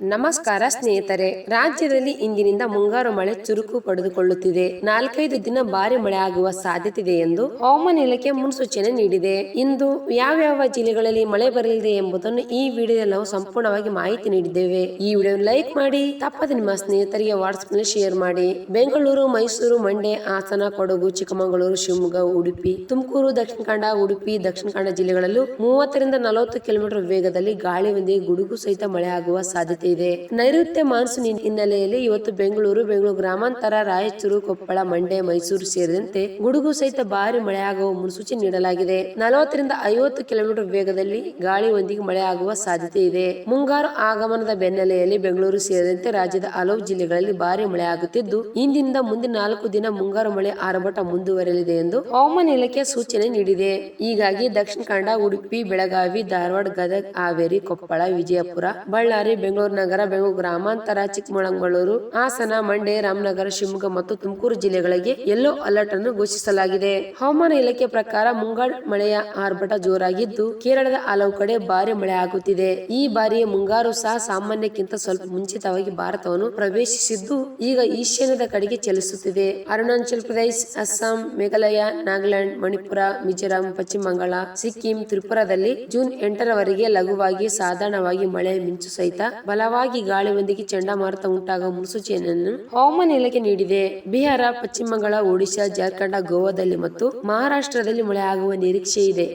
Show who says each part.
Speaker 1: ನಮಸ್ಕಾರ ಸ್ನೇಹಿತರೆ, ರಾಜ್ಯದಲ್ಲಿ ಇಂದಿನಿಂದ ಮುಂಗಾರು ಮಳೆ ಚುರುಕು ಪಡೆದುಕೊಳ್ಳುತ್ತಿದೆ. ನಾಲ್ಕೈದು ದಿನ ಭಾರಿ ಮಳೆ ಆಗುವ ಸಾಧ್ಯತೆ ಇದೆ ಎಂದು ಹವಾಮಾನ ಇಲಾಖೆ ಮುನ್ಸೂಚನೆ ನೀಡಿದೆ. ಇಂದು ಯಾವ್ಯಾವ ಜಿಲ್ಲೆಗಳಲ್ಲಿ ಮಳೆ ಬರಲಿದೆ ಎಂಬುದನ್ನು ಈ ವಿಡಿಯೋದಲ್ಲಿ ನಾವು ಸಂಪೂರ್ಣವಾಗಿ ಮಾಹಿತಿ ನೀಡಿದ್ದೇವೆ. ಈ ವಿಡಿಯೋ ಲೈಕ್ ಮಾಡಿ, ತಪ್ಪದೆ ನಿಮ್ಮ ಸ್ನೇಹಿತರಿಗೆ ವಾಟ್ಸ್ಆಪ್ನಲ್ಲಿ ಶೇರ್ ಮಾಡಿ. ಬೆಂಗಳೂರು, ಮೈಸೂರು, ಮಂಡ್ಯ, ಹಾಸನ, ಕೊಡಗು, ಚಿಕ್ಕಮಗಳೂರು, ಶಿವಮೊಗ್ಗ, ಉಡುಪಿ, ತುಮಕೂರು, ದಕ್ಷಿಣ ಕನ್ನಡ, ಉಡುಪಿ, ದಕ್ಷಿಣ ಕನ್ನಡ ಜಿಲ್ಲೆಗಳಲ್ಲೂ ಮೂವತ್ತರಿಂದ ನಲವತ್ತು ಕಿಲೋಮೀಟರ್ ವೇಗದಲ್ಲಿ ಗಾಳಿಯೊಂದಿಗೆ ಗುಡುಗು ಸಹಿತ ಮಳೆ ಆಗುವ ಸಾಧ್ಯತೆ ಇದೆ. ನೈಋತ್ಯ ಮಾನ್ಸೂನ್ ಹಿನ್- ಹಿನ್ನೆಲೆಯಲ್ಲಿ ಇವತ್ತು ಬೆಂಗಳೂರು ಬೆಂಗಳೂರು ಗ್ರಾಮಾಂತರ, ರಾಯಚೂರು, ಕೊಪ್ಪಳ, ಮಂಡ್ಯ, ಮೈಸೂರು ಸೇರಿದಂತೆ ಗುಡುಗು ಸಹಿತ ಭಾರಿ ಮಳೆಯಾಗುವ ಮುನ್ಸೂಚನೆ ನೀಡಲಾಗಿದೆ. ನಲವತ್ತರಿಂದ ಐವತ್ತು ಕಿಲೋಮೀಟರ್ ವೇಗದಲ್ಲಿ ಗಾಳಿಯೊಂದಿಗೆ ಮಳೆ ಆಗುವ ಸಾಧ್ಯತೆ ಇದೆ. ಮುಂಗಾರು ಆಗಮನದ ಬೆನ್ನಲೆಯಲ್ಲಿ ಬೆಂಗಳೂರು ಸೇರಿದಂತೆ ರಾಜ್ಯದ ಹಲವು ಜಿಲ್ಲೆಗಳಲ್ಲಿ ಭಾರಿ ಮಳೆಯಾಗುತ್ತಿದ್ದು, ಇಂದಿನಿಂದ ಮುಂದಿನ ನಾಲ್ಕು ದಿನ ಮುಂಗಾರು ಮಳೆ ಆರಭಟ ಮುಂದುವರೆಯಲಿದೆ ಎಂದು ಹವಾಮಾನ ಇಲಾಖೆ ಸೂಚನೆ ನೀಡಿದೆ. ಹೀಗಾಗಿ ದಕ್ಷಿಣ ಕನ್ನಡ, ಉಡುಪಿ, ಬೆಳಗಾವಿ, ಧಾರವಾಡ, ಗದಗ, ಹಾವೇರಿ, ಕೊಪ್ಪಳ, ವಿಜಯಪುರ, ಬಳ್ಳಾರಿ ಬೆಂಗಳೂರು ನಗರ ಬೆಂಗಳೂರು ಗ್ರಾಮಾಂತರ, ಚಿಕ್ಕಮಗಳೂರು, ಹಾಸನ, ಮಂಡ್ಯ, ರಾಮನಗರ, ಶಿವಮೊಗ್ಗ ಮತ್ತು ತುಮಕೂರು ಜಿಲ್ಲೆಗಳಿಗೆ ಯೆಲ್ಲೋ ಅಲರ್ಟ್ ಅನ್ನು ಘೋಷಿಸಲಾಗಿದೆ. ಹವಾಮಾನ ಇಲಾಖೆ ಪ್ರಕಾರ ಮುಂಗಾರು ಮಳೆಯ ಆರ್ಭಟ ಜೋರಾಗಿದ್ದು, ಕೇರಳದ ಹಲವು ಕಡೆ ಭಾರಿ ಮಳೆ ಆಗುತ್ತಿದೆ. ಈ ಬಾರಿಯ ಮುಂಗಾರು ಸಹ ಸಾಮಾನ್ಯಕ್ಕಿಂತ ಸ್ವಲ್ಪ ಮುಂಚಿತವಾಗಿ ಭಾರತವನ್ನು ಪ್ರವೇಶಿಸಿದ್ದು, ಈಗ ಈಶಾನ್ಯದ ಕಡೆಗೆ ಚಲಿಸುತ್ತಿದೆ. ಅರುಣಾಚಲ ಪ್ರದೇಶ, ಅಸ್ಸಾಂ, ಮೇಘಾಲಯ, ನಾಗಾಲ್ಯಾಂಡ್, ಮಣಿಪುರ, ಮಿಜೋರಾಂ, ಪಶ್ಚಿಮ ಬಂಗಾಳ, ಸಿಕ್ಕಿಂ, ತ್ರಿಪುರಾದಲ್ಲಿ ಜೂನ್ ಎಂಟರವರೆಗೆ ಲಘುವಾಗಿ ಸಾಧಾರಣವಾಗಿ ಮಳೆ ಮಿಂಚು ಸಹಿತ ಬಲವಾಗಿ ಗಾಳಿಯೊಂದಿಗೆ ಚಂಡಮಾರುತ ಉಂಟಾಗುವ ಮುನ್ಸೂಚನೆಯನ್ನು ಹವಾಮಾನ ಇಲಾಖೆ ನೀಡಿದೆ. ಬಿಹಾರ, ಪಶ್ಚಿಮ ಬಂಗಾಳ, ಒಡಿಶಾ, ಜಾರ್ಖಂಡ, ಗೋವಾದಲ್ಲಿ ಮತ್ತು ಮಹಾರಾಷ್ಟ್ರದಲ್ಲಿ ಮಳೆಯಾಗುವ ನಿರೀಕ್ಷೆ ಇದೆ